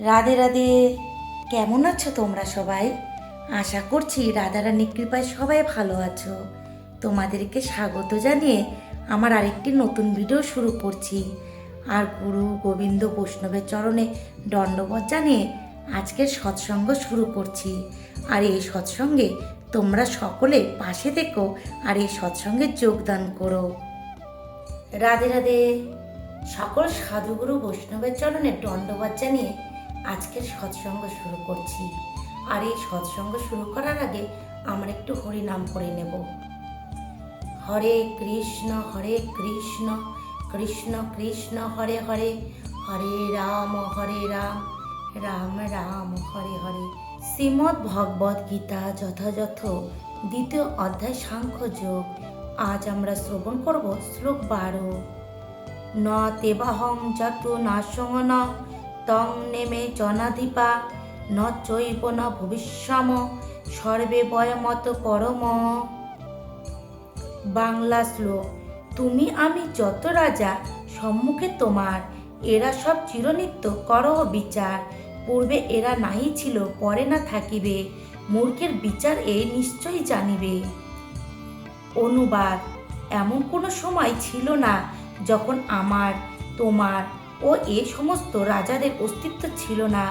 রাধে রাধে। কেমন আছো তোমরা সবাই? আশা করছি রাধারানীর কৃপায় সবাই ভালো আছো। তোমাদেরকে স্বাগত জানিয়ে আমার আরেকটি নতুন ভিডিও শুরু করছি। আর গুরু গোবিন্দ বৈষ্ণবের চরণে দণ্ডবত জানিয়ে আজকের সৎসঙ্গ শুরু করছি। আর এই সৎসঙ্গে তোমরা সকলে পাশে দেখো আর এই সৎসঙ্গে যোগদান করো। রাধে রাধে। সকল সাধুগুরু বৈষ্ণবের চরণে দণ্ডবাদ জানিয়ে আজকের সৎসঙ্গ শুরু করছি। আর এই সৎসঙ্গ শুরু করার আগে আমরা একটু হরি নাম করে নেব। হরে কৃষ্ণ হরে কৃষ্ণ কৃষ্ণ কৃষ্ণ, হরে হরে হরে রাম হরে রাম রাম রাম, হরে হরে। শ্রীমদ্ ভগবদ গীতা যথাযথ দ্বিতীয় অধ্যায় সাংখ্য যোগ। আজ আমরা শ্রবণ করব শ্লোক বারো। ন যত ন তং নেমে জনাধিপা। ন চৈব ন ভবিষ্যম, সর্বে বয়মত পরম। বাংলা শ্লোক, তুমি আমি যত রাজা, সম্মুখে তোমার। এরা সব চিরনিত্য করহ বিচার। পূর্বে এরা নাহি ছিল, পরে না থাকিবে। মূর্খের বিচার এ নিশ্চয়ই জানিবে। অনুবাদ, এমন কোনো সময় ছিল না যখন আমার, তোমার ও এ সমস্ত রাজাদের অস্তিত্ব ছিল না।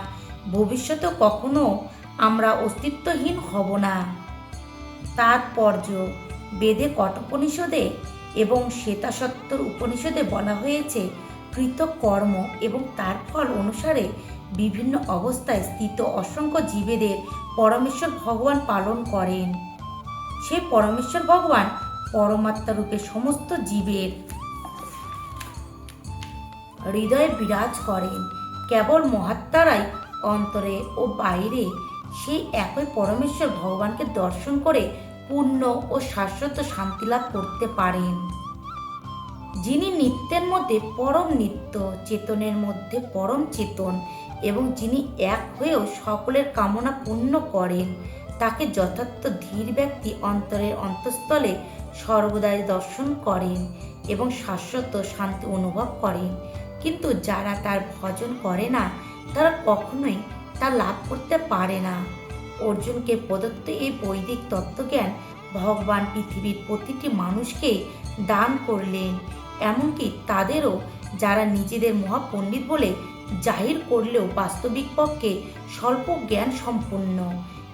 ভবিষ্যতে কখনো আমরা অস্তিত্বহীন হব না। তাৎপর্য, বেদে কঠোপনিষদে এবং শ্বেতাসত্তর উপনিষদে বলা হয়েছে কৃত কর্ম এবং তার ফল অনুসারে বিভিন্ন অবস্থায় স্থিত অসংখ্য জীবেদের পরমেশ্বর ভগবান পালন করেন। সে পরমেশ্বর ভগবান পরমাত্মা রূপে সমস্ত জীবের হৃদয়ে বিরাজ করেন। কেবল মহাত্মারাই অন্তরে ও বাইরে সেই একই পরমেশ্বর ভগবানকে দর্শন করে পূর্ণ ও শাশ্বত শান্তি লাভ করতে পারেন। যিনি নিত্যের মধ্যে পরম নিত্য, চেতনের মধ্যে পরম চেতন এবং যিনি এক হয়েও সকলের কামনা পূর্ণ করেন, তাকে যথার্থ ধীর ব্যক্তি অন্তরের অন্তঃস্থলে সর্বদাই দর্শন করেন এবং শাশ্বত শান্তি অনুভব করেন। কিন্তু যারা তার ভজন করে না, তারা কখনোই তা লাভ করতে পারে না। অর্জুনকে প্রদত্ত এই বৈদিক তত্ত্বজ্ঞান ভগবান পৃথিবীর প্রতিটি মানুষকে দান করলেন। এমনকি তাদেরও যারা নিজেদের মহাপণ্ডিত বলে জাহির করলেও বাস্তবিক পক্ষে স্বল্প জ্ঞান সম্পন্ন।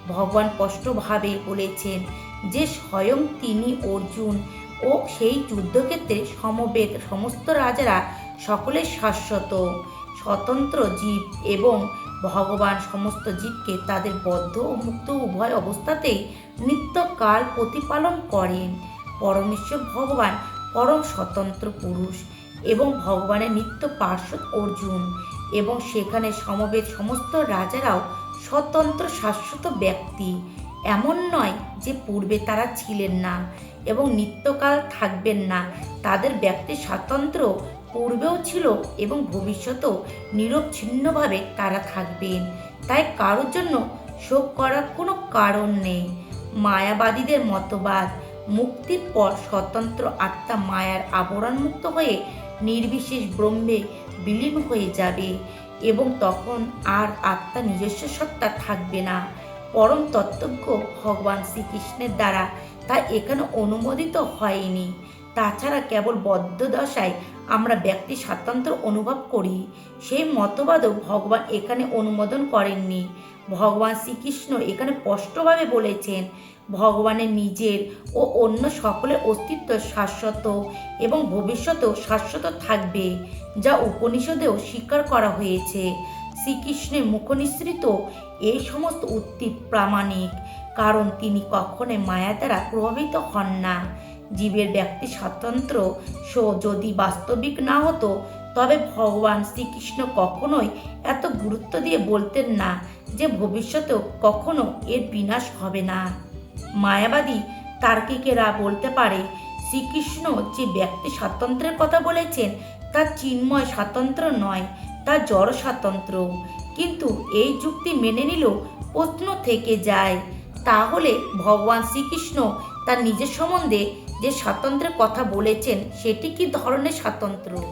ভগবান স্পষ্টভাবে বলেছেন যে স্বয়ং তিনি অর্জুন ও সেই যুদ্ধক্ষেত্রে সমবেত সমস্ত রাজারা সকলে শাশ্বত, স্বতন্ত্র জীব এবং ভগবান সমস্ত জীবকে তাদের বদ্ধ ও মুক্ত উভয় অবস্থাতেই নিত্যকাল প্রতিপালন করেন। পরমেশ্বর ভগবান পরম স্বতন্ত্র পুরুষ এবং ভগবানের নিত্য পার্শ্বদ অর্জুন এবং সেখানে সমবেত সমস্ত রাজারাও স্বতন্ত্র শাশ্বত ব্যক্তি। এমন নয় যে পূর্বে তারা ছিলেন না এবং নিত্যকাল থাকবেন না। তাদের ব্যক্তি স্বাতন্ত্র, পূর্বেও ছিল এবং ভবিষ্যতেও নিরবচ্ছিন্নভাবে তারা থাকবেন তাই কারোর জন্য শোক করার কোনো কারণ নেই। মায়াবাদীদের মতবাদ, মুক্তির পর স্বতন্ত্র আত্মা মায়ার আবরণমুক্ত হয়ে নির্বিশেষ ব্রহ্মে বিলীন হয়ে যাবে এবং তখন আর আত্মা নিজস্ব সত্তা থাকবে না। পরম তত্ত্বজ্ঞ ভগবান শ্রীকৃষ্ণের দ্বারা তা এখানে অনুমোদিত হয়নি। তাছাড়া কেবল বদ্ধদশায় আমরা ব্যক্তি স্বাতন্ত্র অনুভব করি। সেই মতবাদও ভগবান এখানে অনুমোদন করেননি। ভগবান শ্রীকৃষ্ণ এখানে স্পষ্টভাবে বলেছেন, ভগবানের নিজের ও অন্য সকলের অস্তিত্ব শাশ্বত এবং ভবিষ্যতেও শাশ্বত থাকবে, যা উপনিষদেও স্বীকার করা হয়েছে। শ্রীকৃষ্ণের মুখনিসৃত এই সমস্ত উক্তি প্রামাণিক, কারণ তিনি কখনোই মায়া দ্বারা প্রভাবিত হন না। জীবের ব্যক্তি স্বাতন্ত্র, সো যদি বাস্তবিক না হতো, তবে ভগবান শ্রীকৃষ্ণ কখনোই এত গুরুত্ব দিয়ে বলতেন না যে ভবিষ্যতেও কখনো এর বিনাশ হবে না। মায়াবাদী তার্কিকেরা বলতে পারে, শ্রীকৃষ্ণ যে ব্যক্তি স্বাতন্ত্র্যের কথা বলেছেন, তা চিন্ময় স্বাতন্ত্র নয়, তা জড় স্বাতন্ত্র। কিন্তু এই যুক্তি মেনে নিলেও প্রশ্ন থেকে যায়। তাহলে ভগবান শ্রীকৃষ্ণ তার নিজের সম্বন্ধে যে স্বাতন্ত্রের কথা বলেছেন, সেটি কি ধরনের স্বাতন্ত্র্য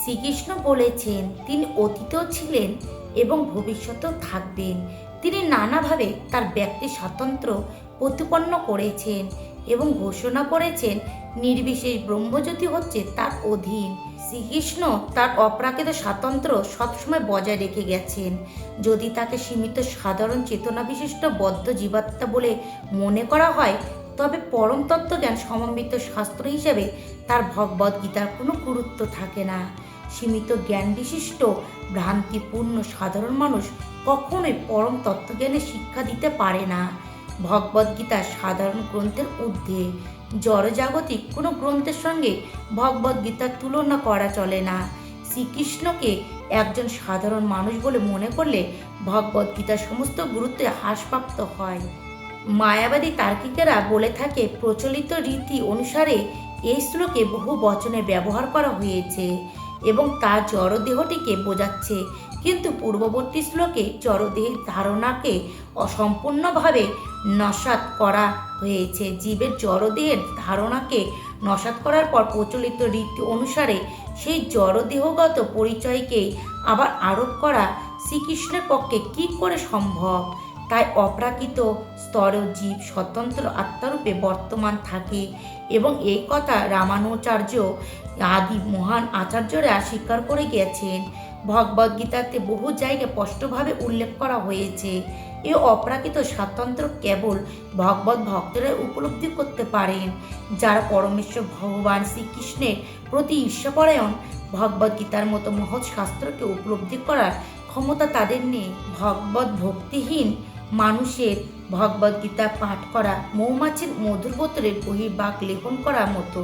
শ্রীকৃষ্ণ বলেছেন, তিনি অতীতেও ছিলেন এবং ভবিষ্যতেও থাকবেন। তিনি নানাভাবে তার ব্যক্তি স্বাতন্ত্র্য প্রতিপন্ন করেছেন এবং ঘোষণা করেছেন, নির্বিশেষ ব্রহ্মজ্যোতি হচ্ছে তার অধীন। শ্রীকৃষ্ণ তার অপ্রাকৃত স্বাতন্ত্র্য সবসময় বজায় রেখে গেছেন। যদি তাকে সীমিত সাধারণ চেতনা বিশিষ্ট বদ্ধ জীবাত্মা বলে মনে করা হয়, তবে পরম তত্ত্বজ্ঞান সমন্বিত শাস্ত্র হিসেবে তার ভগবদ গীতার কোনো গুরুত্ব থাকে না। সীমিত জ্ঞান বিশিষ্ট ভ্রান্তিপূর্ণ সাধারণ মানুষ কখনোই পরম তত্ত্বজ্ঞানের শিক্ষা দিতে পারে না। ভগবদ্গীতা সাধারণ গ্রন্থের ঊর্ধ্বে। জড়জাগতিক কোনো গ্রন্থের সঙ্গে ভগবদ্গীতার তুলনা করা চলে না। শ্রীকৃষ্ণকে একজন সাধারণ মানুষ বলে মনে করলে ভগবদ্গীতার সমস্ত গুরুত্বে হ্রাসপ্রাপ্ত হয়। মায়াবাদী তার্কিকেরা বলে থাকে, প্রচলিত রীতি অনুসারে এই শ্লোকে বহু বচনে ব্যবহার করা হয়েছে এবং তা জড়দেহটিকে বোঝাচ্ছে। কিন্তু পূর্ববর্তী শ্লোকে জড়দেহের ধারণাকে অসম্পূর্ণভাবে নসাৎ করা হয়েছে। জীবের জড়দেহের ধারণাকে নসাৎ করার পর প্রচলিত রীতি অনুসারে সেই জড়দেহগত পরিচয়কেই আবার আরোপ করা শ্রীকৃষ্ণের পক্ষে কি করে সম্ভব? তাই অপ্রাকৃত স্তরেও জীব স্বতন্ত্র আত্মারূপে বর্তমান থাকে এবং এই কথা রামানুচার্য আদি মহান আচার্যরা স্বীকার করে গেছেন ভগবদ্গীতাতে বহু জায়গায় স্পষ্টভাবে উল্লেখ করা হয়েছে। এ অপ্রাকৃত স্বাতন্ত্র্য কেবল ভগবত ভক্তরা উপলব্ধি করতে পারেন যারা পরমেশ্বর ভগবান শ্রীকৃষ্ণের প্রতি ঈর্ষাপরায়ণ ভগবদ্গীতার মতো মহৎ শাস্ত্রকে উপলব্ধি করার ক্ষমতা তাদের নেই। ভগবত ভক্তিহীন মানুষের ভগবদ্গীতা পাঠ করা মৌমাছির মধুর বোতলের বহির্বাগ লেপন করার মতো।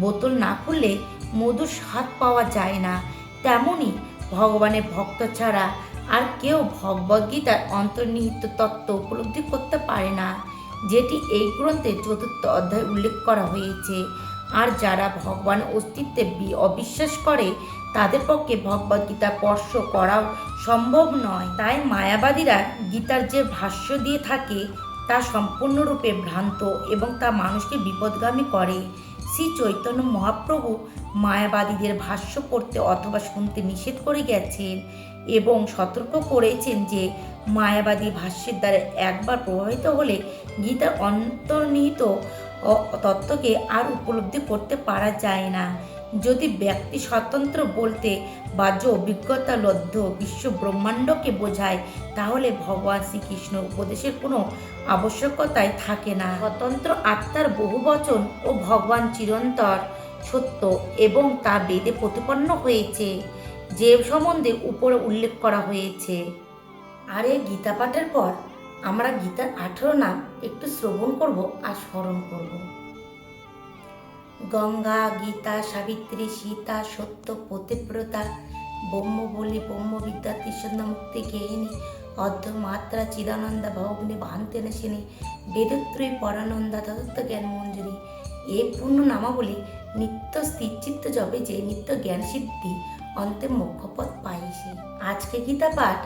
বোতল না খুললে মধুর স্বাদ পাওয়া যায় না। তেমনই ভগবানের ভক্ত ছাড়া আর কেউ ভগবদ্গীতার অন্তর্নিহিত তত্ত্ব উপলব্ধি করতে পারে না, যেটি এই গ্রন্থে চতুর্থ অধ্যায় উল্লেখ করা হয়েছে। আর যারা ভগবান অস্তিত্বে অবিশ্বাস করে, তাদের পক্ষে ভগবদ্গীতা স্পর্শ করাও সম্ভব নয়। তাই মায়াবাদীরা গীতার যে ভাষ্য দিয়ে থাকে, তা সম্পূর্ণরূপে ভ্রান্ত এবং তা মানুষকে বিপদগামী করে। শ্রী চৈতন্য মহাপ্রভু মায়াবাদীদের ভাষ্য পড়তে অথবা শুনতে নিষেধ করে গেছেন। এবং সতর্ক করেছেন যে মায়াবাদী ভাষ্যের দ্বারা একবার প্রভাবিত হলে গীতার অন্তর্নিহিত তত্ত্বকে আর উপলব্ধি করতে পারা যায় না। যদি ব্যক্তি স্বতন্ত্র বলতে বাহ্য অভিজ্ঞতা লব্ধ বিশ্ব ব্রহ্মাণ্ডকে বোঝায়, তাহলে ভগবান শ্রীকৃষ্ণ উপদেশের কোনো আবশ্যকতাই থাকে না। স্বতন্ত্র আত্মার বহু বচন ও ভগবান চিরন্তর সত্য এবং তা বেদে প্রতিপন্ন হয়েছে। যে সম্বন্ধে উপরে উল্লেখ করা হয়েছে। আর এই গীতা পাঠের পর আমরা গীতার আঠেরো নাম একটু শ্রবণ করব আর স্মরণ করব। গঙ্গা, গীতা, সাবিত্রী, সীতা, সত্য পতিব্রতা ব্রহ্ম বলি ব্রহ্ম বিদ্যা ত্রিসন্ধ্যা মুক্তি গেহিনী অর্ধ মাত্রা, চিদানন্দা ভগ্নে ভান্তে নাশিনী, বেদত্রয়ী, পরানন্দা, তদত্ত জ্ঞান মঞ্জুরি। এই পূর্ণ নামাবলী নিত্য স্থিরচিত্ত জবে যে নিত্য জ্ঞান সিদ্ধি অন্তে মুখ্যপথ পাইছি। আজকে গীতা পাঠ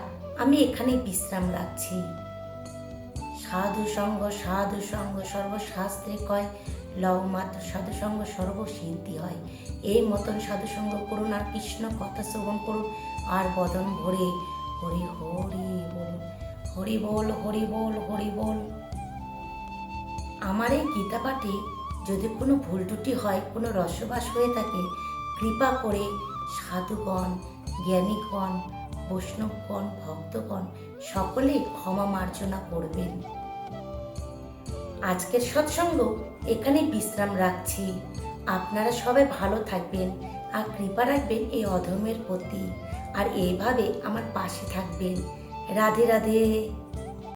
আমি এখানেই বিশ্রাম রাখছি। সাধু সঙ্গ সাধু সঙ্গ সর্বশাস্ত্রে কয় লব মাত্র সাধু সঙ্গ সর্বসিদ্ধি হয়। এই মতন সাধু সঙ্গ করুন আর কৃষ্ণ কথা শ্রবণ করুন, আর বদন ভরে হরি হরি বল হরি বল হরি বল হরি বল। আমার এই গীতা পাঠে যদি কোনো ভুল ত্রুটি হয়, কোনো রসবাস হয়ে থাকে, কৃপা করে সাধুগণ, জ্ঞানীগণ, বৈষ্ণবগণ, ভক্তগণ সকলেই ক্ষমা মার্জনা করবেন। আজকের সৎসঙ্গ এখানে বিশ্রাম রাখছি। আপনারা সবাই ভালো থাকবেন আর কৃপা রাখবেন এই অধর্মের প্রতি। আর এইভাবে আমার পাশে থাকবেন। রাধে রাধে।